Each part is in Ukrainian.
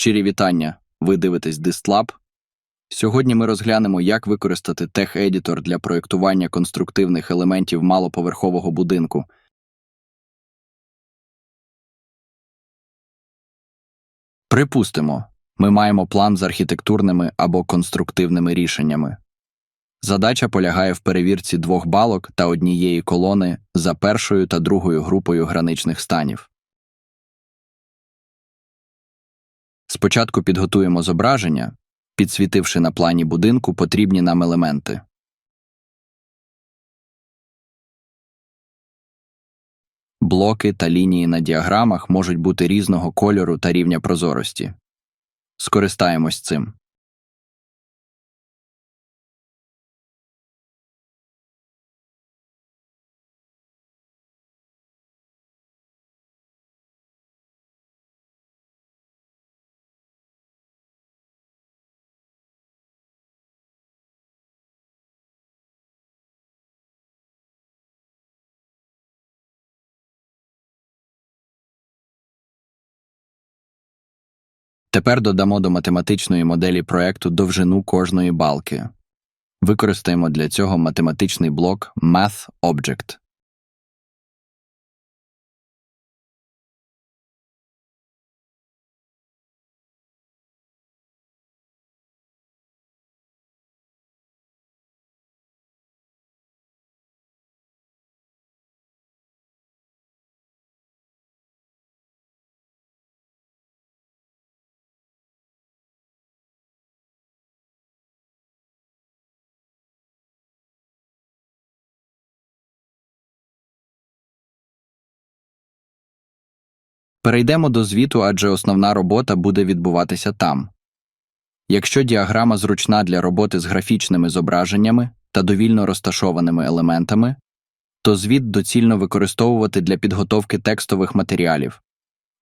Щирі вітання! Ви дивитесь Дистлаб. Сьогодні ми розглянемо, як використати тех-едітор для проєктування конструктивних елементів малоповерхового будинку. Припустимо, ми маємо план з архітектурними або конструктивними рішеннями. Задача полягає в перевірці двох балок та однієї колони за першою та другою групою граничних станів. Спочатку підготуємо зображення, підсвітивши на плані будинку потрібні нам елементи. Блоки та лінії на діаграмах можуть бути різного кольору та рівня прозорості. Скористаємось цим. Тепер додамо до математичної моделі проекту довжину кожної балки. Використаємо для цього математичний блок MathObject. Перейдемо до звіту, адже основна робота буде відбуватися там. Якщо діаграма зручна для роботи з графічними зображеннями та довільно розташованими елементами, то звіт доцільно використовувати для підготовки текстових матеріалів,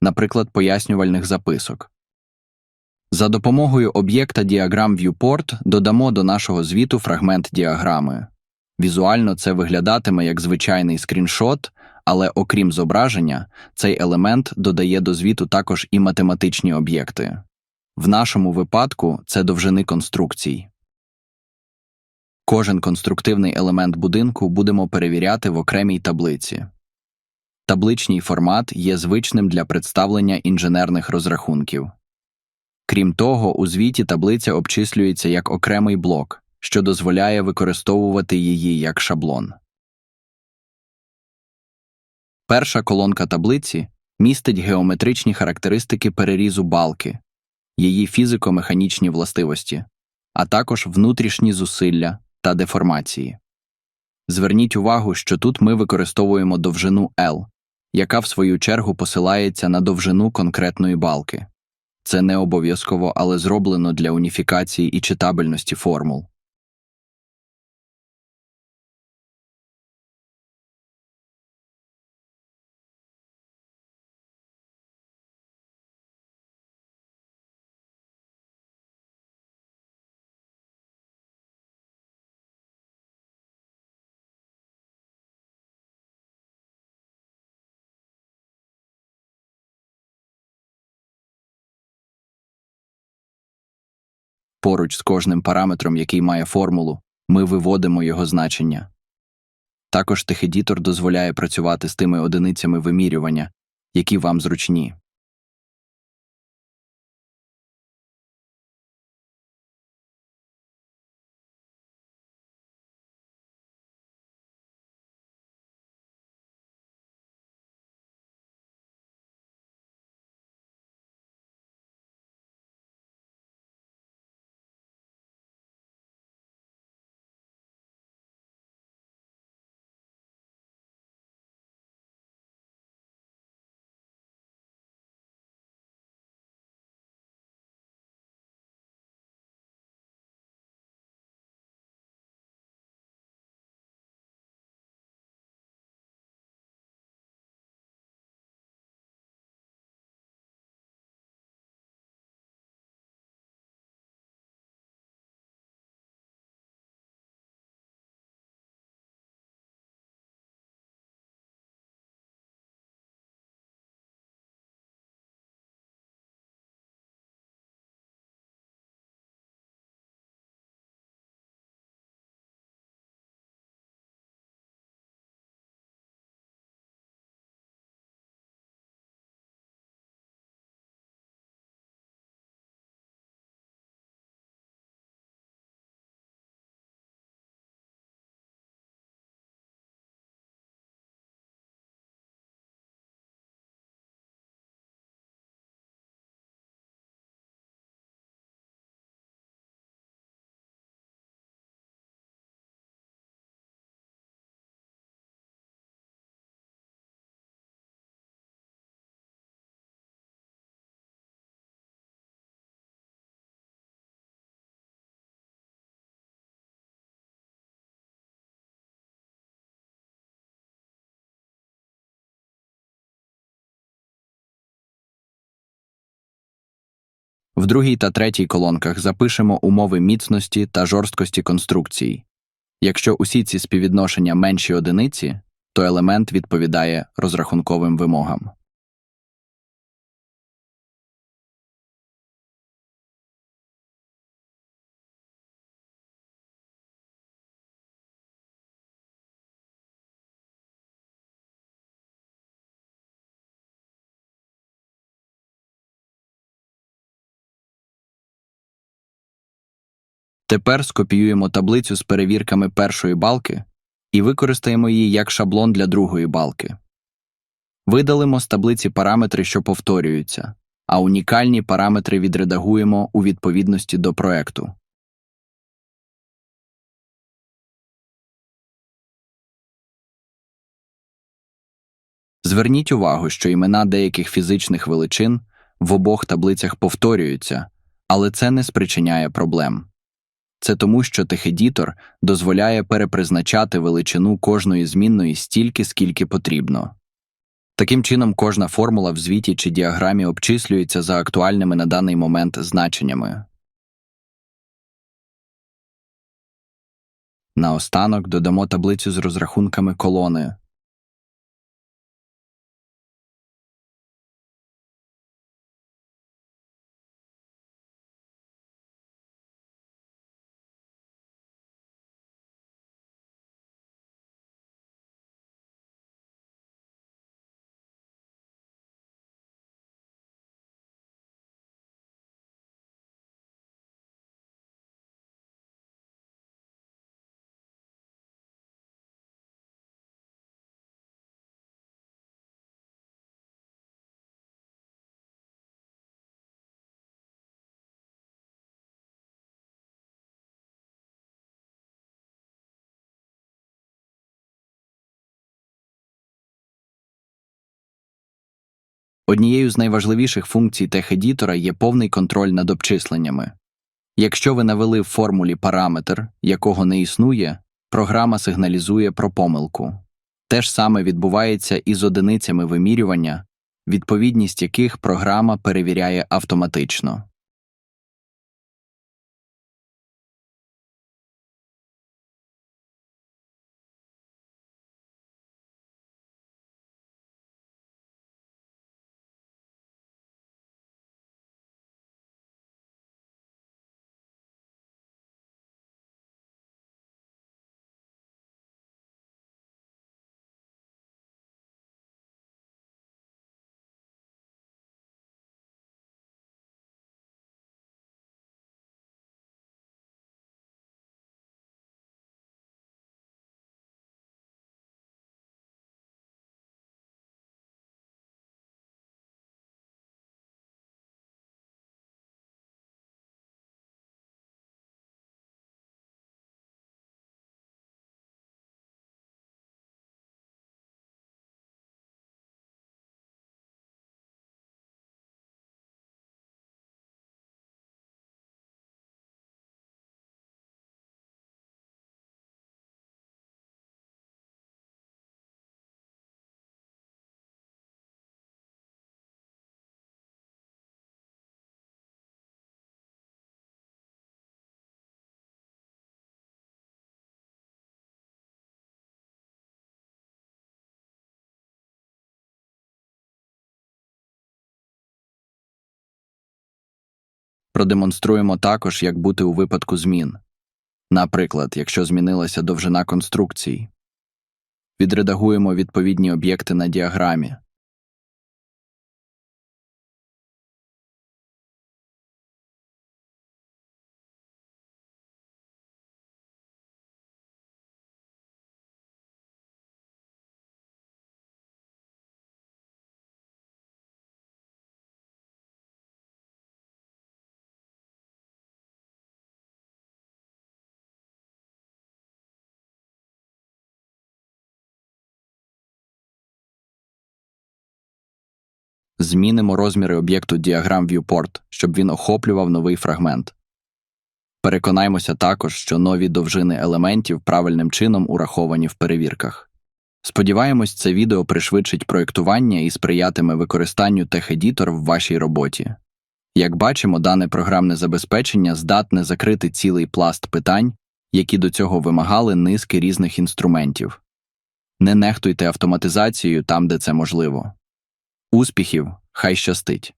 наприклад, пояснювальних записок. За допомогою об'єкта діаграм Viewport додамо до нашого звіту фрагмент діаграми. Візуально це виглядатиме як звичайний скріншот, але окрім зображення, цей елемент додає до звіту також і математичні об'єкти. В нашому випадку це довжини конструкцій. Кожен конструктивний елемент будинку будемо перевіряти в окремій таблиці. Табличний формат є звичним для представлення інженерних розрахунків. Крім того, у звіті таблиця обчислюється як окремий блок, що дозволяє використовувати її як шаблон. Перша колонка таблиці містить геометричні характеристики перерізу балки, її фізико-механічні властивості, а також внутрішні зусилля та деформації. Зверніть увагу, що тут ми використовуємо довжину L, яка в свою чергу посилається на довжину конкретної балки. Це не обов'язково, але зроблено для уніфікації і читабельності формул. Поруч з кожним параметром, який має формулу, ми виводимо його значення. Також тихедітор дозволяє працювати з тими одиницями вимірювання, які вам зручні. В другій та третій колонках запишемо умови міцності та жорсткості конструкцій. Якщо усі ці співвідношення менші одиниці, то елемент відповідає розрахунковим вимогам. Тепер скопіюємо таблицю з перевірками першої балки і використаємо її як шаблон для другої балки. Видалимо з таблиці параметри, що повторюються, а унікальні параметри відредагуємо у відповідності до проекту. Зверніть увагу, що імена деяких фізичних величин в обох таблицях повторюються, але це не спричиняє проблем. Це тому, що техедітор дозволяє перепризначати величину кожної змінної стільки, скільки потрібно. Таким чином, кожна формула в звіті чи діаграмі обчислюється за актуальними на даний момент значеннями. Наостанок додамо таблицю з розрахунками колони. Однією з найважливіших функцій техедітора є повний контроль над обчисленнями. Якщо ви навели в формулі параметр, якого не існує, програма сигналізує про помилку. Те ж саме відбувається і з одиницями вимірювання, відповідність яких програма перевіряє автоматично. Продемонструємо також, як бути у випадку змін. Наприклад, якщо змінилася довжина конструкції. Відредагуємо відповідні об'єкти на діаграмі. Змінимо розміри об'єкту діаграм Viewport, щоб він охоплював новий фрагмент. Переконаймося також, що нові довжини елементів правильним чином ураховані в перевірках. Сподіваємось, це відео пришвидшить проєктування і сприятиме використанню TechEditor в вашій роботі. Як бачимо, дане програмне забезпечення здатне закрити цілий пласт питань, які до цього вимагали низки різних інструментів. Не нехтуйте автоматизацією там, де це можливо. Успіхів, хай щастить!